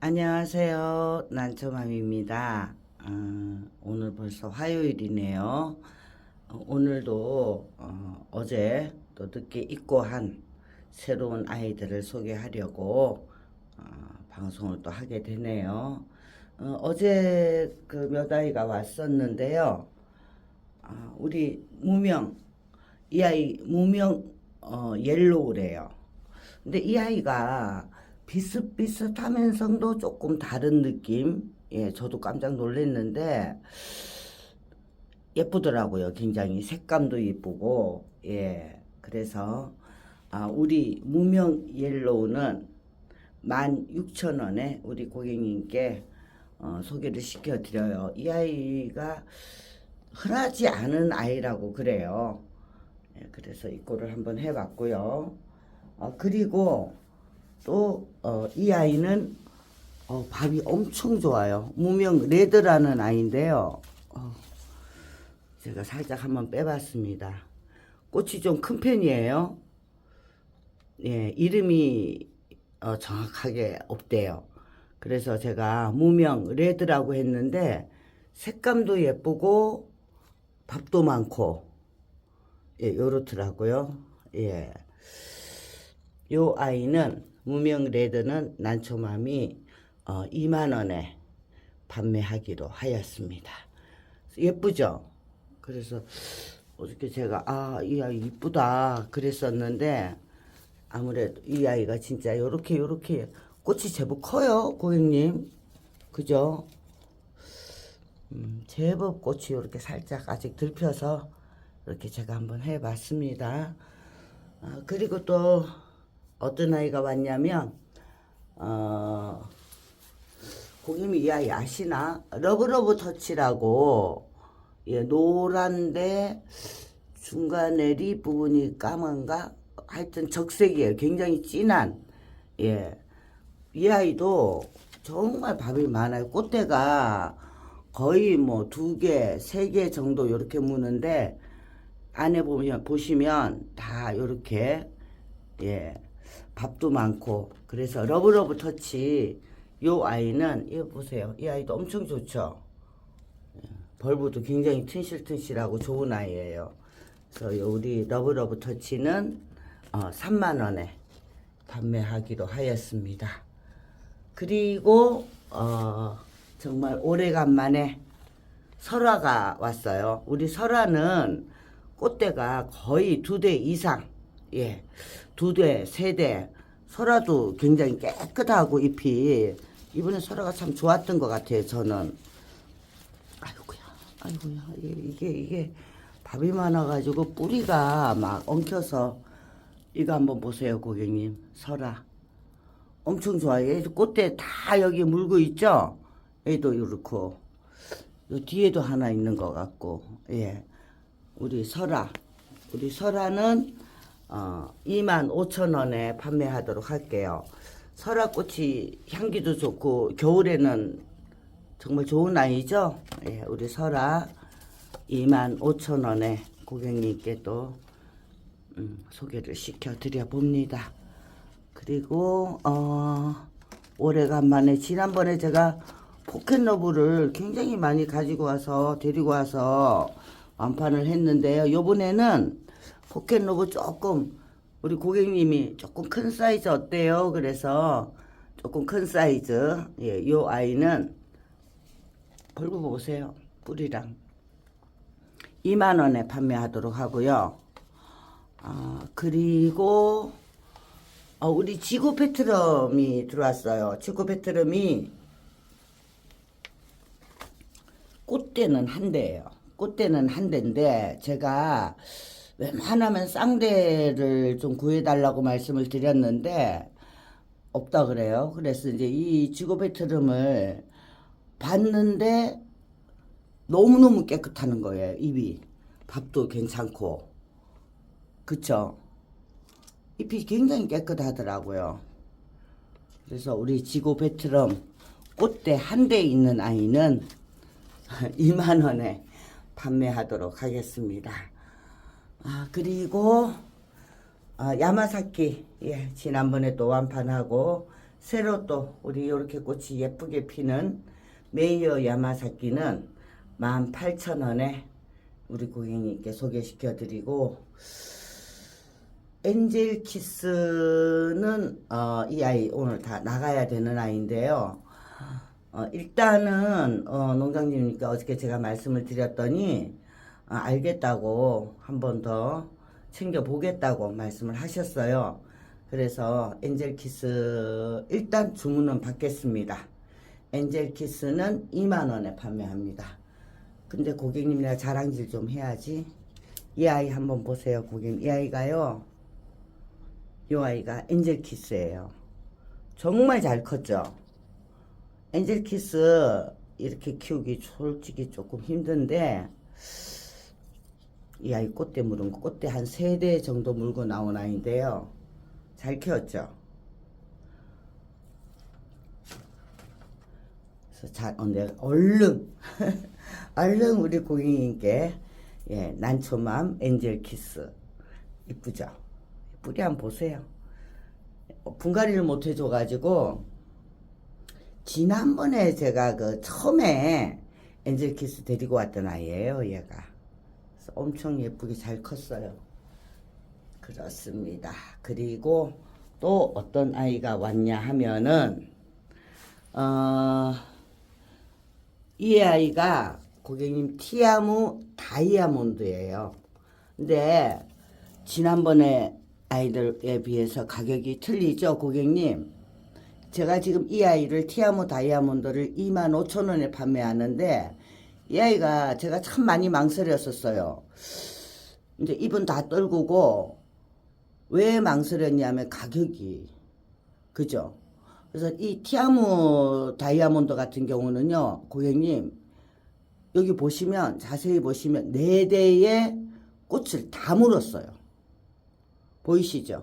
안녕하세요. 난초맘입니다. 어, 오늘 벌써 화요일이네요. 어, 오늘도 어, 제또 늦게 입고 한 새로운 아이들을 소개하려고 어, 방송을 또 하게 되네요. 어, 제 그 몇 아이가 왔었는데요. 아, 우리 무명 이 아이 무명 어, 옐로우래요. 근데 이 아이가 비슷비슷하면서도 조금 다른 느낌. 예, 저도 깜짝 놀랐는데 예쁘더라고요. 굉장히 색감도 예쁘고 예. 그래서 아, 우리 무명 옐로우는 16,000원에 우리 고객님께 어, 소개를 시켜드려요. 이 아이가 흔하지 않은 아이라고 그래요. 예, 그래서 이거를 한번 해봤고요. 어, 그리고 또, 어, 이 아이는, 어, 밥이 엄청 좋아요. 무명 레드라는 아이인데요. 어, 제가 살짝 한번 빼봤습니다. 꽃이 좀 큰 편이에요. 예, 이름이, 어, 정확하게 없대요. 그래서 제가 무명 레드라고 했는데, 색감도 예쁘고, 밥도 많고, 예, 요렇더라고요. 예. 요 아이는 무명 레드는 난초맘이 어, 2만 원에 판매하기로 하였습니다. 예쁘죠? 그래서 어저께 제가 아 이 아이 이쁘다 그랬었는데 아무래도 이 아이가 진짜 요렇게 요렇게 꽃이 제법 커요 고객님 그죠? 음, 제법 꽃이 이렇게 살짝 아직 들펴서 이렇게 제가 한번 해봤습니다. 아, 그리고 또 어떤 아이가 왔냐면 어, 고객님이 이 아이 아시나? 러브러브 터치라고 예, 노란데 중간에 리 부분이 까만가? 하여튼 적색이에요. 굉장히 진한 예. 이 아이도 정말 밥이 많아요. 꽃대가 거의 뭐 두 개, 세 개 정도 이렇게 무는데 안에 보면 보시면 다 이렇게 예 밥도 많고. 그래서 러브러브 터치 요 아이는 이거 보세요. 이 아이도 엄청 좋죠? 예, 벌브도 굉장히 튼실튼실하고 좋은 아이예요. 그래서 요 우리 러브러브 터치는 어, 3만 원에 판매하기로 하였습니다. 그리고 어, 정말 오래간만에 설화가 왔어요. 우리 설화는 꽃대가 거의 두 대 이상, 예, 두 대, 세 대, 설화도 굉장히 깨끗하고 잎이, 이번에 설화가 참 좋았던 것 같아요, 저는. 아이고야, 아이고야, 이게, 이게, 이게 밥이 많아가지고 뿌리가 막 엉켜서, 이거 한번 보세요, 고객님. 설화. 엄청 좋아요. 얘 꽃대 다 여기 물고 있죠? 얘도 이렇고, 요 뒤에도 하나 있는 것 같고, 예. 우리 설아 우리 설아는 어, 2만 5천 원에 판매하도록 할게요. 설아 꽃이 향기도 좋고 겨울에는 정말 좋은 아이죠. 예, 우리 설아 2만 5천 원에 고객님께 또 음, 소개를 시켜 드려 봅니다. 그리고 어, 오래간만에 지난번에 제가 포켓러브를 굉장히 많이 가지고 와서 데리고 와서 완판을 했는데요. 요번에는 포켓로브 조금 우리 고객님이 조금 큰 사이즈 어때요? 그래서 조금 큰 사이즈 예, 요 아이는 벌고 보세요. 뿌리랑 2만 원에 판매하도록 하고요. 아, 그리고 어, 우리 지구 페트럼이 들어왔어요. 지구 페트럼이 꽃대는 한 대예요. 꽃대는 한 대인데 제가 웬만하면 쌍대를 좀 구해달라고 말씀을 드렸는데 없다 그래요. 그래서 이제 이 지고베트름을 봤는데 너무너무 깨끗하는 거예요. 입이. 밥도 괜찮고. 그쵸? 잎이 굉장히 깨끗하더라고요. 그래서 우리 지고베트럼 꽃대 한 대 있는 아이는 2만 원에 판매하도록 하겠습니다. 아, 그리고 아, 야마사키 예, 지난번에 또 완판하고 새로 또 우리 이렇게 꽃이 예쁘게 피는 메이어 야마사키는 18,000원에 우리 고객님께 소개시켜 드리고 엔젤 키스는 어, 이 아이 오늘 다 나가야 되는 아이인데요. 어, 일단은 어, 농장님이니까 어저께 제가 말씀을 드렸더니 아, 알겠다고 한 번 더 챙겨 보겠다고 말씀을 하셨어요. 그래서 엔젤 키스 일단 주문은 받겠습니다. 엔젤 키스는 2만 원에 판매합니다. 근데 고객님이랑 자랑질 좀 해야지. 이 아이 한번 보세요, 고객님. 이 아이가요. 이 아이가 엔젤 키스예요. 정말 잘 컸죠. 엔젤 키스 이렇게 키우기 솔직히 조금 힘든데 이 아이 꽃대 물은 거 꽃대 한 세 대 정도 물고 나온 아이인데요. 잘 키웠죠. 그래서 잘, 어, 내가 얼른, 얼른 우리 고객님께, 예, 난초맘 엔젤 키스. 이쁘죠? 뿌리 한번 보세요. 어, 분갈이를 못 해줘가지고, 지난번에 제가 그 처음에 엔젤 키스 데리고 왔던 아이예요, 얘가. 엄청 예쁘게 잘 컸어요. 그렇습니다. 그리고 또 어떤 아이가 왔냐 하면은, 어, 이 아이가 고객님 티아무 다이아몬드예요. 근데 지난번에 아이들에 비해서 가격이 틀리죠, 고객님? 제가 지금 이 아이를 티아무 다이아몬드를 2만 5천 원에 판매하는데 이 아이가 제가 참 많이 망설였었어요. 이제 입은 다 떨구고 왜 망설였냐면 가격이 그죠? 그래서 이 티아무 다이아몬드 같은 경우는요, 고객님 여기 보시면 자세히 보시면 네 대의 꽃을 다 물었어요. 보이시죠?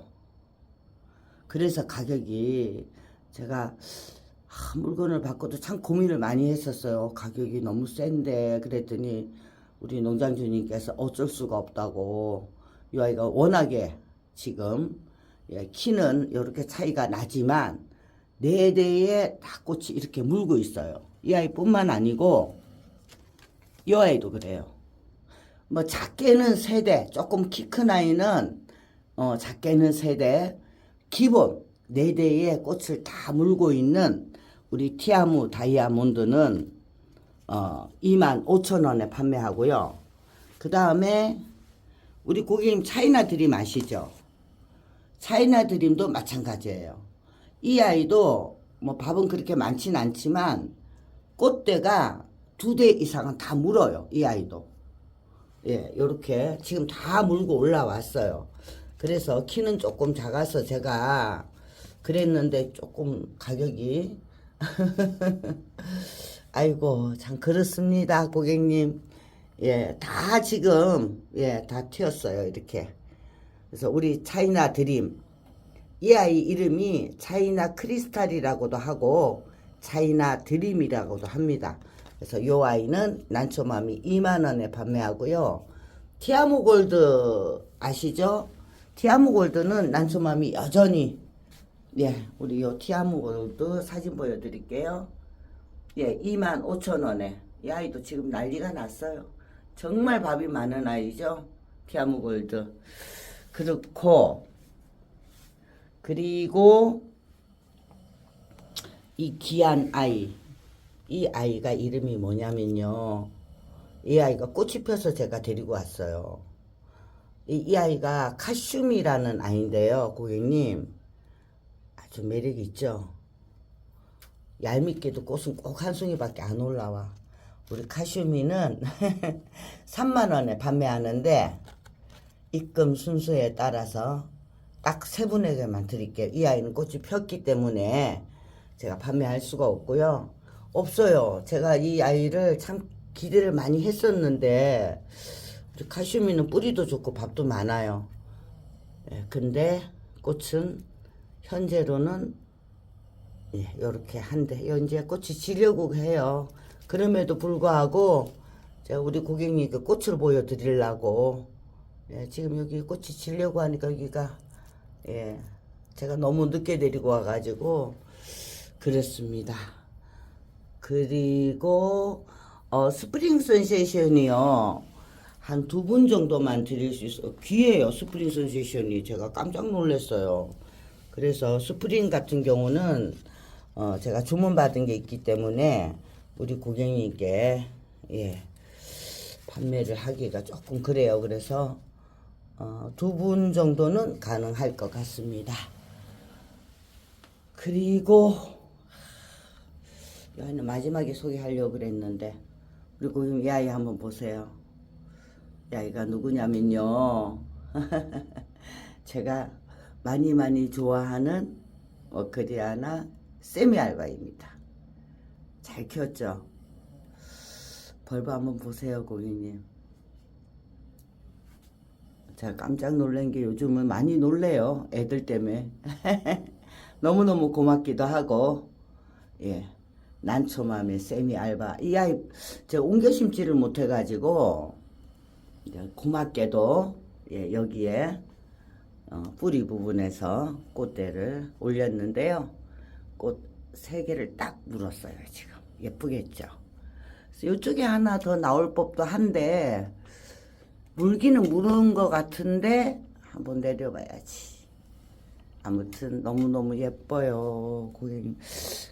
그래서 가격이 제가 아, 물건을 바꿔도 참 고민을 많이 했었어요. 가격이 너무 센데 그랬더니 우리 농장주님께서 어쩔 수가 없다고 이 아이가 워낙에 지금 예, 키는 이렇게 차이가 나지만 네 대의 다 꽃이 이렇게 물고 있어요. 이 아이뿐만 아니고 이 아이도 그래요. 뭐 작게는 세 대, 조금 키 큰 아이는 어 작게는 세 대, 기본 네 대의 꽃을 다 물고 있는 우리 티아무 다이아몬드는 어 2만 5천 원에 판매하고요. 그 다음에 우리 고객님 차이나 드림 아시죠? 차이나 드림도 마찬가지예요. 이 아이도 뭐 밥은 그렇게 많진 않지만 꽃대가 두 대 이상은 다 물어요. 이 아이도. 예, 요렇게 지금 다 물고 올라왔어요. 그래서 키는 조금 작아서 제가 그랬는데 조금 가격이 아이고 참 그렇습니다 고객님. 예 다 지금 예다 튀었어요 이렇게. 그래서 우리 차이나 드림. 이 아이 이름이 차이나 크리스탈이라고도 하고 차이나 드림이라고도 합니다. 그래서 요 아이는 난초맘이 2만원에 판매하고요. 티아모 골드 아시죠? 티아모 골드는 난초맘이 여전히 예, 우리 요 골드 사진 보여드릴게요. 예, 2만 5천 원에 이 아이도 지금 난리가 났어요. 정말 밥이 많은 아이죠. 티아모 골드. 그렇고 그리고 이 귀한 아이 이 아이가 이름이 뭐냐면요. 이 아이가 꽃이 펴서 제가 데리고 왔어요. 이, 이 아이가 카슘이라는 아이인데요, 고객님. 아주 매력이 있죠. 얄밉게도 꽃은 꼭 한 송이밖에 안 올라와. 우리 카슈미는 3만 원에 판매하는데 입금 순서에 따라서 딱 세 분에게만 드릴게요. 이 아이는 꽃이 폈기 때문에 제가 판매할 수가 없고요. 없어요. 제가 이 아이를 참 기대를 많이 했었는데 우리 카슈미는 뿌리도 좋고 밥도 많아요. 예, 근데 꽃은 현재로는 예, 요렇게 한데 이제 꽃이 지려고 해요. 그럼에도 불구하고 제가 우리 고객님께 꽃을 보여드리려고 예, 지금 여기 꽃이 지려고 하니까 여기가 예, 제가 너무 늦게 데리고 와가지고 그렇습니다. 그리고 어, 스프링 센세이션이요. 한 두 분 정도만 드릴 수 있어. 귀해요. 스프링 센세이션이 제가 깜짝 놀랐어요. 그래서 스프링 같은 경우는 어, 제가 주문 받은 게 있기 때문에 우리 고객님께 예, 판매를 하기가 조금 그래요. 그래서 어, 두분 정도는 가능할 것 같습니다. 그리고 이 아이는 마지막에 소개하려고 그랬는데 우리 고객님 이 아이 한번 보세요. 이 아이가 누구냐면요. 제가 많이 많이 좋아하는 워크리아나 세미 알바입니다. 잘 키웠죠? 벌브 한번 보세요, 고객님. 제가 깜짝 놀란 게 요즘은 많이 놀래요. 애들 때문에. 너무너무 고맙기도 하고, 예. 난초맘의 세미 알바. 이 아이, 제가 옮겨 심지를 못해가지고, 고맙게도, 예, 여기에, 어, 뿌리 부분에서 꽃대를 올렸는데요. 꽃세 개를 딱 물었어요, 지금. 예쁘겠죠? 이쪽에 하나 더 나올 법도 한데, 물기는 물은 것 같은데, 한번 내려봐야지. 아무튼 너무너무 예뻐요, 고객님.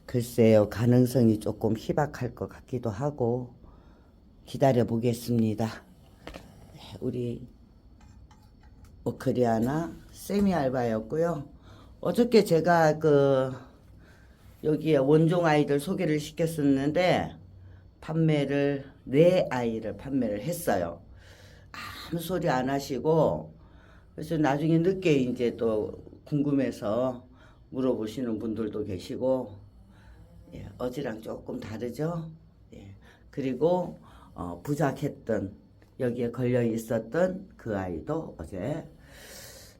글쎄요, 가능성이 조금 희박할 것 같기도 하고, 기다려 보겠습니다. 네, 우리 오크리아나 세미 알바였고요. 어저께 제가 그 여기에 원종 아이들 소개를 시켰었는데 판매를 네 아이를 판매를 했어요. 아무 소리 안 하시고 그래서 나중에 늦게 이제 또 궁금해서 물어보시는 분들도 계시고 예, 어제랑 조금 다르죠. 예, 그리고 어, 부작했던 여기에 걸려 있었던 그 아이도 어제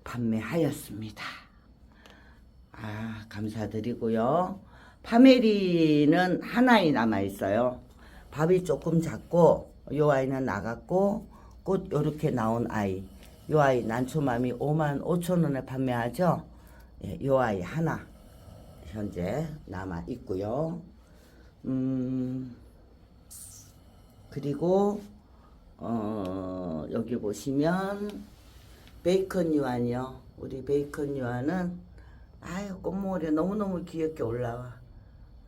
판매하였습니다. 아 감사드리고요. 파메리는 하나이 남아 있어요. 밥이 조금 작고 요 아이는 나갔고 꽃 요렇게 나온 아이 요 아이 난초맘이 5만 5천 원에 판매하죠. 예, 요 아이 하나 현재 남아 있고요. 음 그리고 어 여기 보시면 베이컨 유안이요. 우리 베이컨 유안은 아유 꽃모래 너무너무 귀엽게 올라와.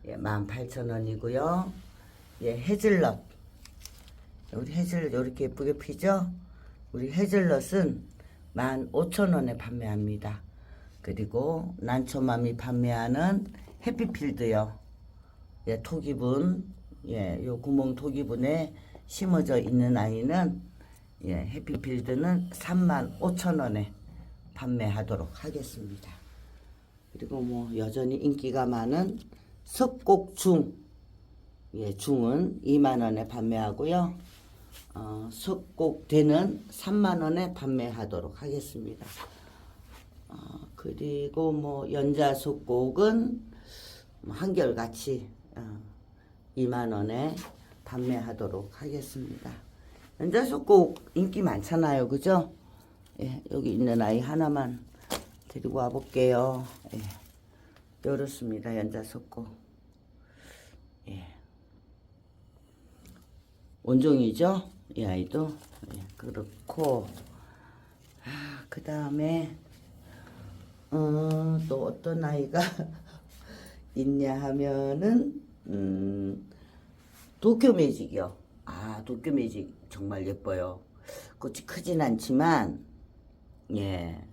예, 18,000원이고요. 예, 헤즐넛. 우리 헤즐넛 이렇게 예쁘게 피죠? 우리 헤즐넛은 15,000원에 판매합니다. 그리고 난초맘이 판매하는 해피필드요. 예, 토기분, 예, 요 구멍 토기분에 심어져 있는 아이는 예, 해피필드는 35,000원에 판매하도록 하겠습니다. 그리고 뭐 여전히 인기가 많은 석곡중, 예, 중은 2만 원에 판매하고요. 어, 석곡대는 3만 원에 판매하도록 하겠습니다. 어, 그리고 뭐 연자 석곡은 뭐 한결같이 어, 2만 원에 판매하도록 하겠습니다. 연자 석곡 인기 많잖아요, 그죠? 예, 여기 있는 아이 하나만 데리고 와볼게요. 예, 이렇습니다, 연자 석곡. 예. 원종이죠? 이 아이도 예, 그렇고 아, 그 다음에 어, 또 어떤 아이가 있냐 하면은 음, 도쿄 매직이요. 아, 도쿄 매직 정말 예뻐요. 꽃이 크진 않지만 예.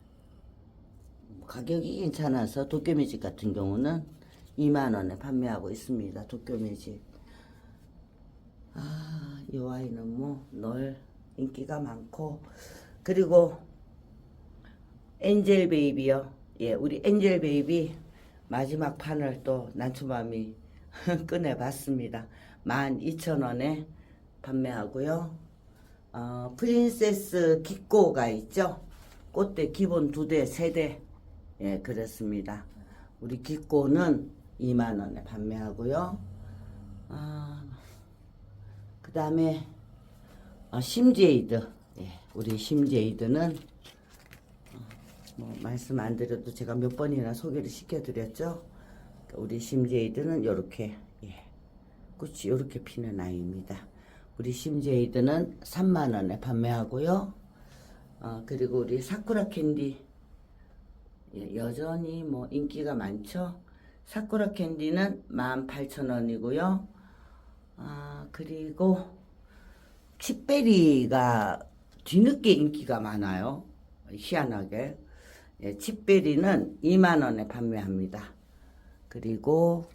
가격이 괜찮아서 도쿄 매직 같은 경우는 2만 원에 판매하고 있습니다. 도쿄 매직. 아, 이 아이는 뭐늘 인기가 많고 그리고 엔젤 베이비요. 예, 우리 엔젤 베이비 마지막 판을 또 난초맘이 꺼내봤습니다. 12,000원에 판매하고요. 어, 프린세스 기꼬가 있죠. 꽃대 기본 두 대, 세 대. 예, 그렇습니다. 우리 기꼬는 2만원에 판매하고요. 아, 그 다음에 어, 심제이드. 예, 우리 심제이드는 어, 뭐 말씀 안 드려도 제가 몇 번이나 소개를 시켜드렸죠. 우리 심제이드는 요렇게 예. 꽃이 요렇게 피는 아이입니다. 우리 심제이드는 3만 원에 판매하고요. 어, 그리고 우리 사쿠라 캔디 예, 여전히 뭐 인기가 많죠. 사쿠라 캔디는 18,000원이고요. 아, 그리고 칩베리가 뒤늦게 인기가 많아요. 희한하게. 예, 칩베리는 2만 원에 판매합니다. 그리고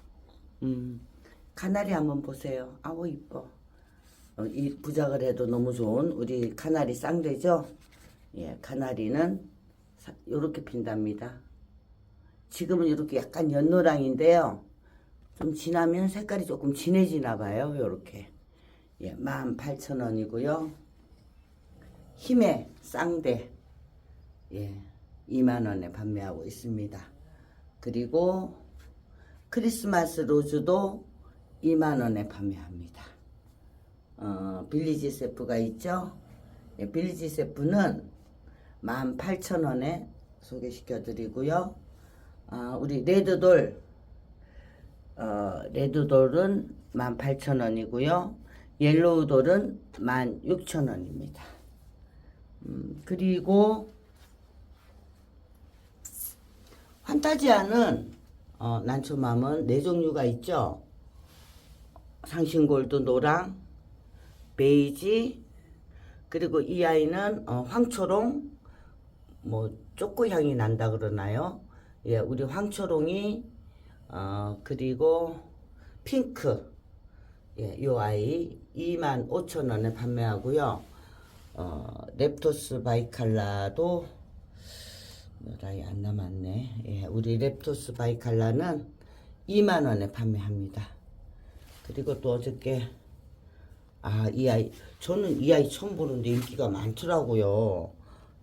음, 카나리 한번 보세요. 아우 이뻐. 어, 이 부작을 해도 너무 좋은 우리 카나리 쌍대죠. 예, 카나리는 사- 요렇게 핀답니다. 지금은 이렇게 약간 연노랑인데요. 좀 지나면 색깔이 조금 진해지나 봐요. 요렇게. 예, 18,000원이고요. 힘의 쌍대. 예, 2만 원에 판매하고 있습니다. 그리고 크리스마스 로즈도 2만 원에 판매합니다. 어, 빌리지 세프가 있죠? 예, 빌리지 세프는 18,000원에 소개시켜 드리고요. 아, 우리 레드돌 어, 레드돌은 18,000원이고요. 옐로우돌은 16,000원입니다. 음, 그리고 환타지아는 어, 난초맘은 네 종류가 있죠. 상신골드 노랑, 베이지, 그리고 이 아이는 어, 황초롱, 뭐 쪼꼬 향이 난다 그러나요? 예, 우리 황초롱이 어, 그리고 핑크, 예, 요 아이 25,000원에 판매하고요. 어, 랩토스 바이칼라도 몇 아이 안 남았네. 예, 우리 랩토스 바이칼라는 2만 원에 판매합니다. 그리고 또 어저께 아, 이 아이 저는 이 아이 처음 보는데 인기가 많더라고요.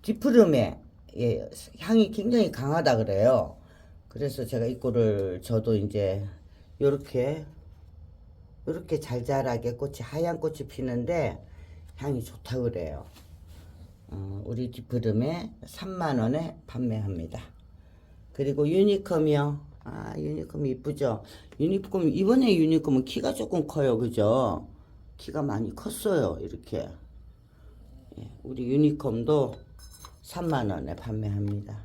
디프름에 예, 향이 굉장히 강하다 그래요. 그래서 제가 이거를 저도 이제 요렇게 요렇게 잘잘하게 꽃이 하얀 꽃이 피는데 향이 좋다 그래요. 어, 우리 디프름에 3만 원에 판매합니다. 그리고 유니컴이요. 아, 유니컴 이쁘죠? 유니컴, 이번에 유니컴은 키가 조금 커요. 그죠? 키가 많이 컸어요. 이렇게. 예, 우리 유니컴도 3만 원에 판매합니다.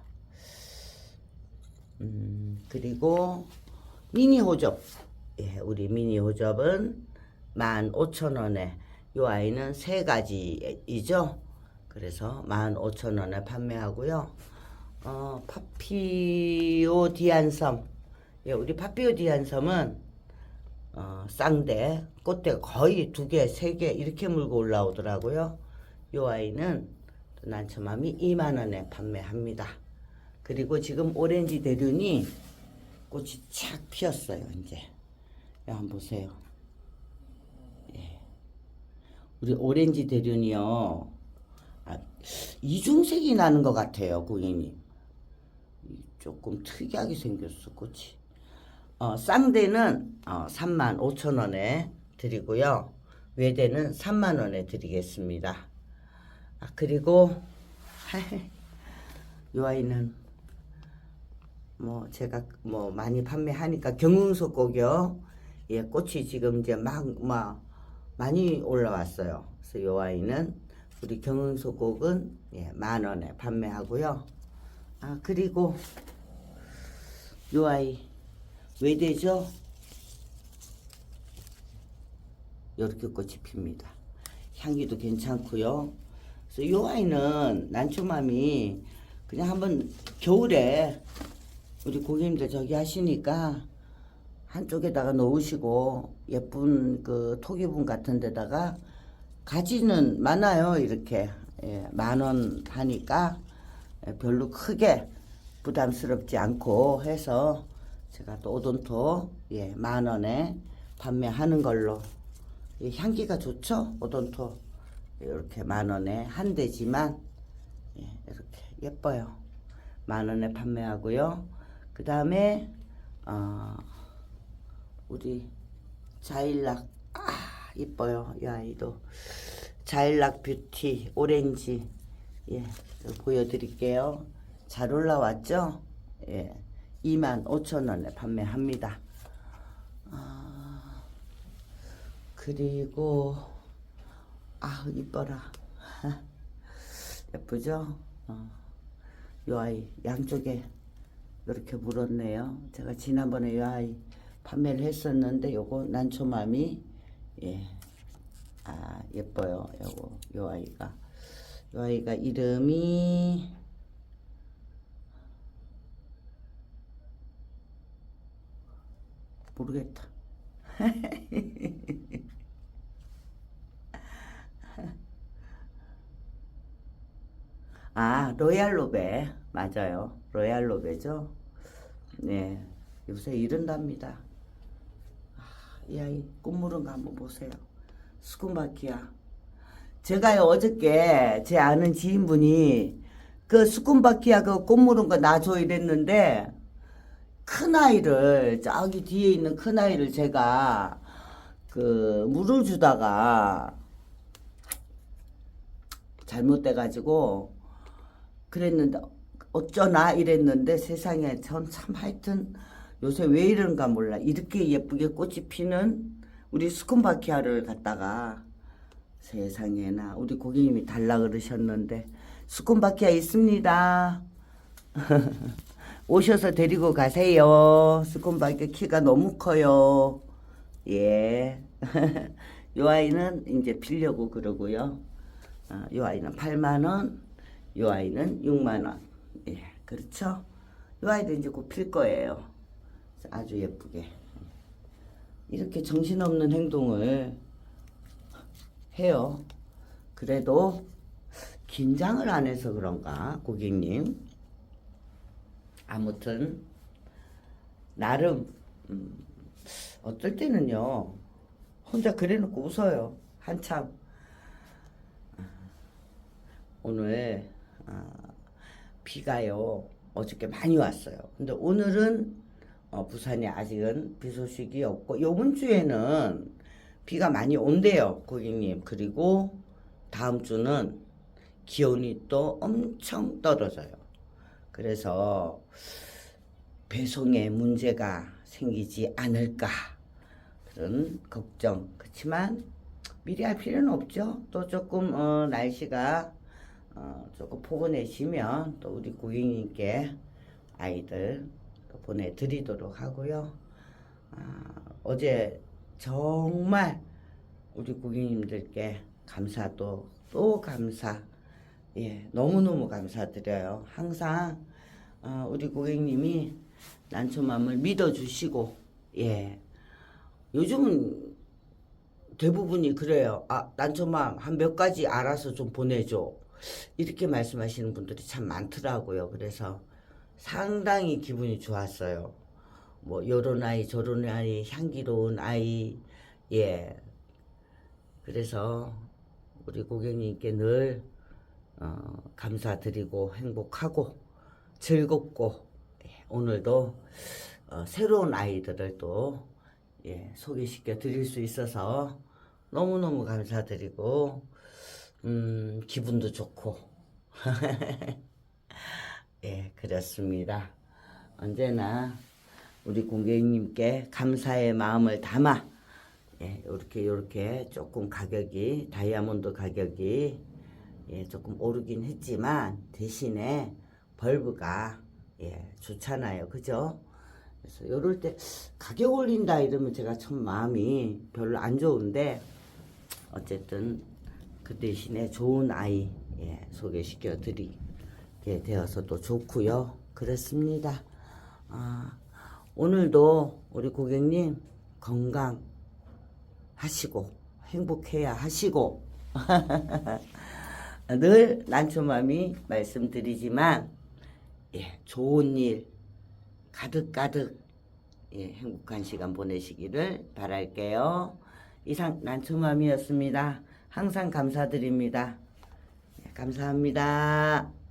음, 그리고 미니 호접. 예, 우리 미니 호접은 15,000원에 요 아이는 세 가지이죠. 그래서 15,000원에 판매하고요. 어, 파피오 디안섬. 예, 우리 파피오 디안섬은 어, 쌍대, 꽃대 거의 두 개, 세 개 이렇게 물고 올라오더라고요. 요 아이는 난처맘이 2만 원에 판매합니다. 그리고 지금 오렌지 대륜이 꽃이 착 피었어요, 이제. 여 한번 보세요. 예. 우리 오렌지 대륜이요. 아, 이중색이 나는 것 같아요, 고객님. 이 조금 특이하게 생겼어, 꽃이. 어, 쌍대는 어, 3만 5천 원에 드리고요. 외대는 3만 원에 드리겠습니다. 아, 그리고 이 아이는 뭐 제가 뭐 많이 판매하니까 경운소 꼭이요. 예, 꽃이 지금 이제 막, 막 많이 올라왔어요. 그래서 이 아이는 우리 경운소 꼭은 예, 만 원에 판매하고요. 아 그리고 이 아이 외대죠? 이렇게 꽃이 핍니다. 향기도 괜찮고요. 그래서 이 아이는 난초맘이 그냥 한번 겨울에 우리 고객님들 저기 하시니까 한쪽에다가 놓으시고 예쁜 그 토기분 같은 데다가 가지는 많아요 이렇게 예, 만원 하니까 예, 별로 크게 부담스럽지 않고 해서 제가 또 오돈토 예, 만 원에 판매하는 걸로 이 향기가 좋죠? 오돈토. 이렇게 만 원에 한 대지만 예, 이렇게 예뻐요. 만 원에 판매하고요. 그 다음에 어, 우리 자일락 아 이뻐요 이 아이도. 자일락 뷰티 오렌지 예 보여드릴게요. 잘 올라왔죠? 예 2만 5천 원에 판매합니다 그리고 아 이뻐라 예쁘죠? 어. 요 아이 양쪽에 이렇게 물었네요. 제가 지난번에 요 아이 판매를 했었는데 요거 난초맘이 예. 아 예뻐요. 요거 요 아이가 요 아이가 이름이 모르겠다. 아, 로얄 로베. 맞아요. 로얄 로베죠. 네. 요새 이른답니다. 아, 이 아이 꽃무른 거 한번 보세요. 수쿰바키야. 제가요, 어저께 제 아는 지인분이 그 수쿰바키야 그 꽃무른 거 놔줘 이랬는데 큰 아이를 저기 뒤에 있는 큰 아이를 제가 그 물을 주다가 잘못돼 가지고 그랬는데 어쩌나 이랬는데 세상에 전 참 하여튼 요새 왜 이런가 몰라. 이렇게 예쁘게 꽃이 피는 우리 스콘바키아를 갖다가 세상에나 우리 고객님이 달라 그러셨는데 스콘바키아 있습니다. 오셔서 데리고 가세요. 스콘바키아 키가 너무 커요. 예. 요 아이는 이제 빌려고 그러고요. 아, 요 아이는 8만 원, 요 아이는 6만 원. 예, 그렇죠? 요 아이도 이제 곧 필 거예요. 아주 예쁘게. 이렇게 정신없는 행동을 해요. 그래도 긴장을 안 해서 그런가, 고객님. 아무튼, 나름, 음, 어떨 때는요, 혼자 그래놓고 웃어요. 한참. 오늘, 아, 비가요, 어저께 많이 왔어요. 근데 오늘은, 어, 부산에 아직은 비 소식이 없고, 요번 주에는 비가 많이 온대요, 고객님. 그리고 다음 주는 기온이 또 엄청 떨어져요. 그래서 배송에 문제가 생기지 않을까 그런 걱정. 그렇지만 미리 할 필요는 없죠. 또 조금 어, 날씨가 어, 조금 포근해지면 또 우리 고객님께 아이들 또 보내드리도록 하고요. 아, 어제 정말 우리 고객님들께 감사 또, 또 감사. 예, 너무너무 감사드려요. 항상 어, 우리 고객님이 난초맘을 믿어주시고, 예. 요즘은 대부분이 그래요. 아, 난초맘 한 몇 가지 알아서 좀 보내줘. 이렇게 말씀하시는 분들이 참 많더라고요. 그래서 상당히 기분이 좋았어요. 뭐, 요런 아이, 저런 아이, 향기로운 아이, 예. 그래서 우리 고객님께 늘, 어, 감사드리고 행복하고 즐겁고 예, 오늘도 어, 새로운 아이들을 또 예, 소개시켜 드릴 수 있어서 너무너무 감사드리고 음, 기분도 좋고 예, 그렇습니다. 언제나 우리 고객님께 감사의 마음을 담아 예, 요렇게 요렇게 조금 가격이 다이아몬드 가격이 예, 조금 오르긴 했지만 대신에 벌브가 예, 좋잖아요. 그죠? 그래서 요럴 때 가격 올린다 이러면 제가 참 마음이 별로 안 좋은데 어쨌든 그 대신에 좋은 아이 예, 소개시켜 드리게 되어서 또 좋고요. 그렇습니다. 아, 오늘도 우리 고객님 건강 하시고 행복해야 하시고 늘 난초맘이 말씀드리지만 예, 좋은 일 가득가득 예, 행복한 시간 보내시기를 바랄게요. 이상 난초맘이었습니다. 항상 감사드립니다. 예, 감사합니다.